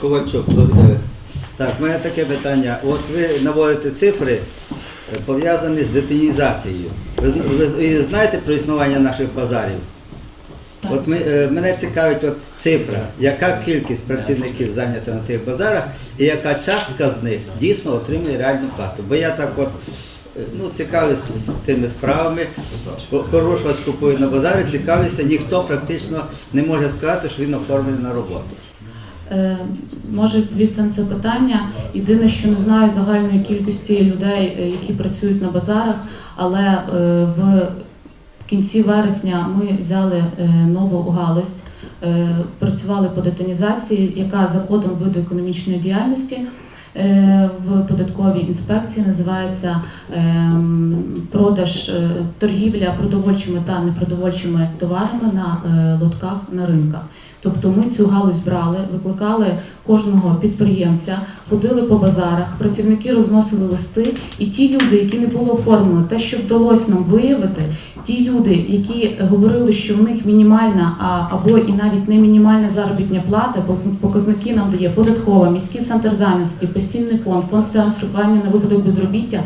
Ковальчук. Так, в мене таке питання. От ви наводите цифри, е, пов'язані з детінізацією. Ви, ви, ви знаєте про існування наших базарів? От ми, е, мене цікавить от цифра, яка кількість працівників зайнята на тих базарах і яка частка з них дійсно отримує реальну плату. Бо я так от е, ну, цікавлюся з тими справами, Хо- хорошого купую на базарі, цікавлюся, ніхто практично не може сказати, що він оформлений на роботу. Е, Може відповісти на це питання. Єдине, що не знаю загальної кількості людей, е, які працюють на базарах, але е, в кінці вересня ми взяли нову галузь, працювали по детонізації, яка за кодом виду економічної діяльності в податковій інспекції називається ем, продаж торгівля продовольчими та непродовольчими товарами на лотках на ринках. Тобто ми цю галузь брали, викликали кожного підприємця, ходили по базарах, працівники розносили листи, і ті люди, які не було оформлено, те, що вдалося нам виявити, ті люди, які говорили, що в них мінімальна або і навіть не мінімальна заробітня плата, показники нам дає податкова, міський центр зайнятості, пенсійний фонд, фонд соціального страхування на випадок безробіття.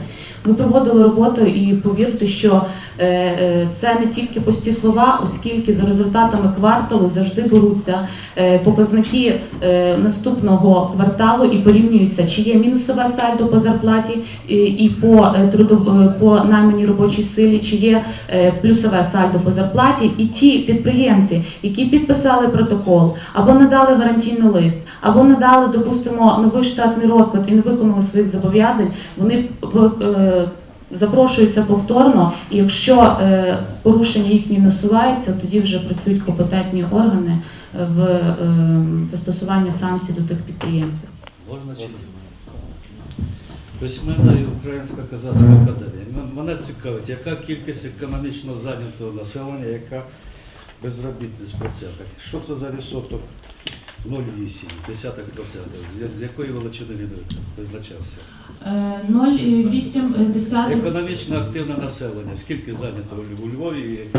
Ми проводили роботу і повірте, що е, е, це не тільки пусті слова, оскільки за результатами кварталу завжди беруться е, показники наступного кварталу і порівнюються, чи є мінусове сальдо по зарплаті і, по по найманій робочій силі, чи є плюсове сальдо по зарплаті, і ті підприємці, які підписали протокол або надали гарантійний лист, або надали, допустимо, новий штатний розклад і не виконали своїх зобов'язань, вони запрошуються повторно, і якщо е, порушення їхні не усуваються, тоді вже працюють компетентні органи е, в е, застосуванні санкцій до тих підприємців. Можна чи ні? Тобто в мене є Українська казацька академія. Мене цікавить, яка кількість економічно зайнятого населення, яка безробітність в процентах. Що це за відсоток 0,8, десятих процентів? З- З якої величини він визначався? Е, 0,8 Економічно активне населення. Скільки зайнято у Львові і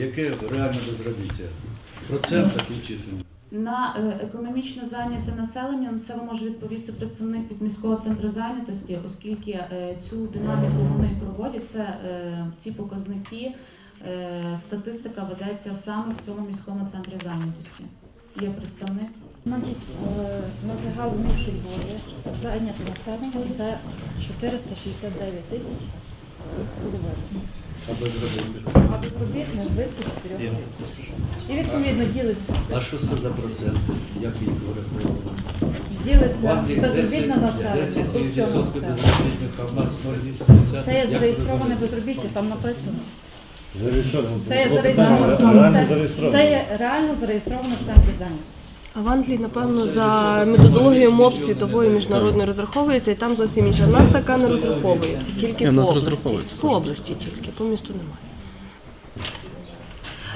яке реальне безробіття? В процентах і. На е, економічно зайняте населення на це може відповісти представник від міського центру зайнятості, оскільки е, цю динаміку вони проводять. Це е, ці показники. е, Статистика ведеться саме в цьому міському центрі зайнятості. Є представник. Значить, е, на загал в місті Львові зайняте населення це 469 тисяч половиною. А безробітних? Близько 4 тисяч. І відповідно ділиться, А що це за процент? Як їх вираховували? ділиться безробітне населення по всьому населенню. безробітних, а в нас 0,80. Це є зареєстроване безробіття, там написано. Зареєстровано. Це є зареєстровано. реально Це, зареєстровано. це є реально зареєстровано в центрі зайнятості. А в Англії, напевно, за методологією МОП світової міжнародної розраховується, і там зовсім інше. У нас така не розраховується, тільки Ні, нас області. розраховується По області тільки, по місту немає.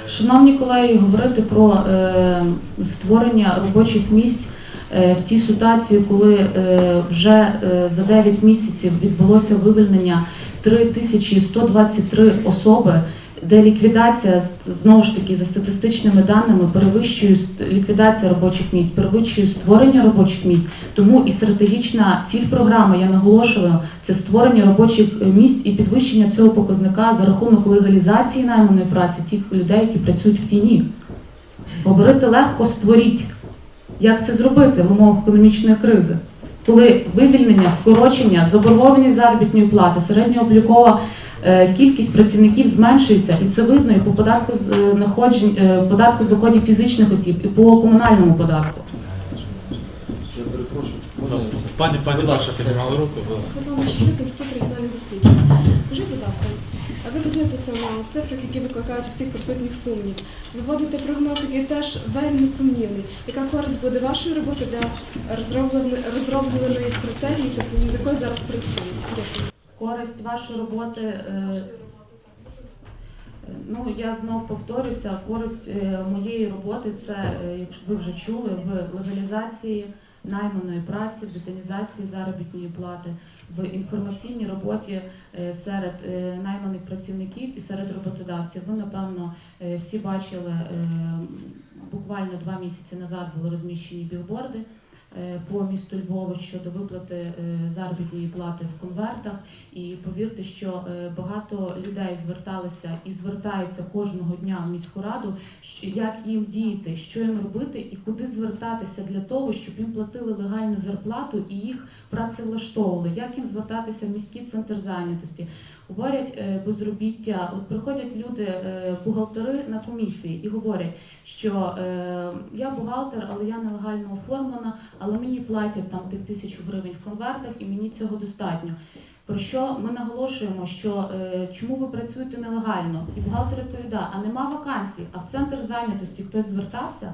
Шановні колеги, говорити про е, створення робочих місць е, в тій ситуації, коли е, вже е, за 9 місяців відбулося вивільнення 3123 особи, де ліквідація знову ж таки за статистичними даними перевищує ліквідація робочих місць, перевищує створення робочих місць. Тому і стратегічна ціль програми, я наголошую, це створення робочих е, місць і підвищення цього показника за рахунок легалізації найманої праці тих людей, які працюють в тіні. Говорити легко створіть. Як це зробити в умовах економічної кризи? Коли вивільнення, скорочення, заборгованість заробітної плати, середньооблікова кількість працівників зменшується, і це видно і по податку з е, находжень, е, податку з доходів фізичних осіб, і по комунальному податку. Я перепрошую. Пані, пані ваша піднімала руку. Світлана Щедрик, інститут регіональних досліджень. Скажіть, будь ласка, а ви базуєтеся на цифрах, які викликають всіх присутніх сумнів. Виводите прогноз, який теж вельми сумнівний. Яка користь буде вашої роботи для розробленої, розробленої стратегії, тобто над якою зараз працюємо? Дякую. Користь вашої роботи. е, Ну, я знов повторюся, користь е, моєї роботи це, е, якщо ви вже чули, в легалізації найманої праці, в деталізації заробітної плати, в інформаційній роботі серед найманих працівників і серед роботодавців. Ви, напевно, всі бачили, буквально два місяці назад були розміщені білборди по місту Львову щодо виплати е, заробітної плати в конвертах. І повірте, що е, багато людей зверталися і звертаються кожного дня в міську раду, як їм діяти, що їм робити і куди звертатися для того, щоб їм платили легальну зарплату і їх працевлаштовували, як їм звертатися в міський центр зайнятості. Говорять е, безробіття, от приходять люди, е, бухгалтери на комісії і говорять, що е, я бухгалтер, але я нелегально оформлена, але мені платять там тих тисячу гривень в конвертах, і мені цього достатньо. Про що ми наголошуємо, що е, чому ви працюєте нелегально? І бухгалтер відповідає, а нема вакансій, а в центр зайнятості хтось звертався.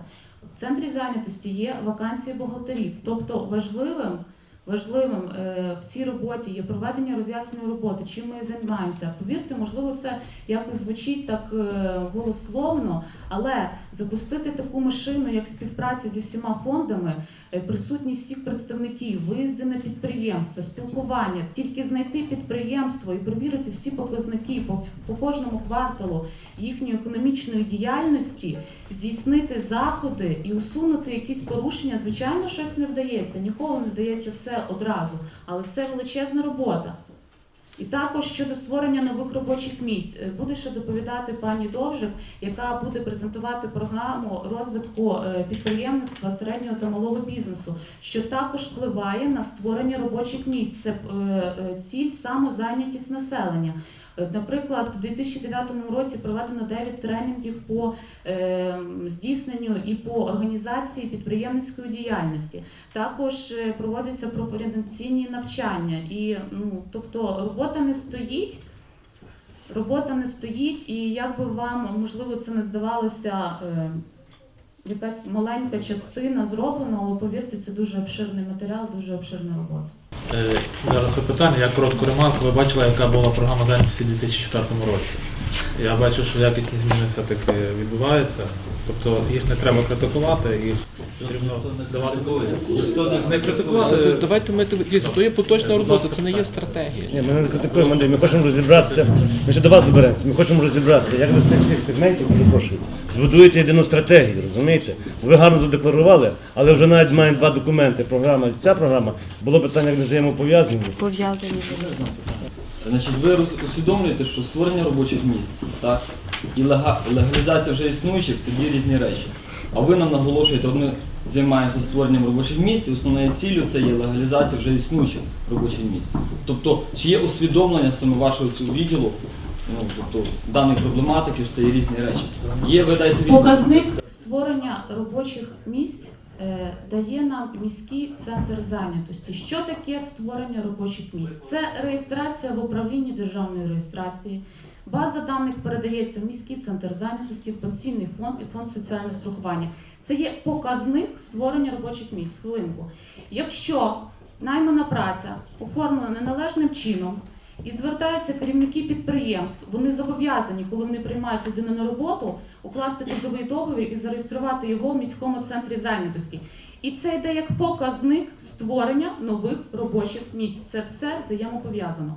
В центрі зайнятості є вакансії бухгалтерів. Тобто важливим, важливим е, в цій роботі є проведення роз'ясненої роботи, чим ми займаємося. Повірте, можливо, це якось звучить так е, голословно, але запустити таку машину, як співпраця зі всіма фондами, е, присутність всіх представників, виїзди на підприємства, спілкування, тільки знайти підприємство і перевірити всі показники по, по кожному кварталу їхньої економічної діяльності, здійснити заходи і усунути якісь порушення. Звичайно, щось не вдається, ніколи не вдається все одразу, але це величезна робота. І також щодо створення нових робочих місць Е, буде ще доповідати пані Довжик, яка буде презентувати програму розвитку е, підприємництва середнього та малого бізнесу, що також впливає на створення робочих місць. Це е, ціль самозайнятість населення. Наприклад, у 2009 році проведено 9 тренінгів по е, здійсненню і по організації підприємницької діяльності. Також е, проводяться профорієнтаційні навчання. І ну, тобто робота не стоїть. Робота не стоїть, і як би вам можливо це не здавалося, е, якась маленька частина зроблена, повірте, це дуже обширний матеріал, дуже обширна робота. Е, Зараз запитання, я коротку ремарку. Ви бачили, яка була програма зайнятості у 2004 році. Я бачу, що якісні зміни все-таки відбуваються. Тобто їх не треба критикувати, їх потрібно давати не критикувати. Давайте ми дивіться, то є поточна робота, це не є стратегія. Ні, ми не критикуємо, Андрій, ми хочемо розібратися. Ми ще до вас доберемося. Ми хочемо розібратися, як ви з цих всіх сегментів, перепрошую, збудуєте єдину стратегію, розумієте? Ви гарно задекларували, але вже навіть маємо два документи. Програма і ця програма. Було питання, як не взаємопов'язані. Пов'язані. Значить, ви усвідомлюєте, що створення робочих місць, так, і легалізація вже існуючих це дві різні речі. А ви нам наголошуєте, ми займаємося створенням робочих місць, і основною ціллю це є легалізація вже існуючих робочих місць. Тобто, чи є усвідомлення саме вашого цього відділу, ну, тобто, даної проблематики, що це є різні речі. Є, ви дайте відповідь. Показник створення робочих місць е, дає нам міський центр зайнятості. Що таке створення робочих місць? Це реєстрація в управлінні державної реєстрації. База даних передається в міський центр зайнятості, в пенсійний фонд і фонд соціального страхування. Це є показник створення робочих місць. Хвилинку. Якщо наймана праця оформлена неналежним чином, і звертаються керівники підприємств. Вони зобов'язані, коли вони приймають людину на роботу, укласти трудовий договір і зареєструвати його в міському центрі зайнятості. І це йде як показник створення нових робочих місць. Це все взаємопов'язано.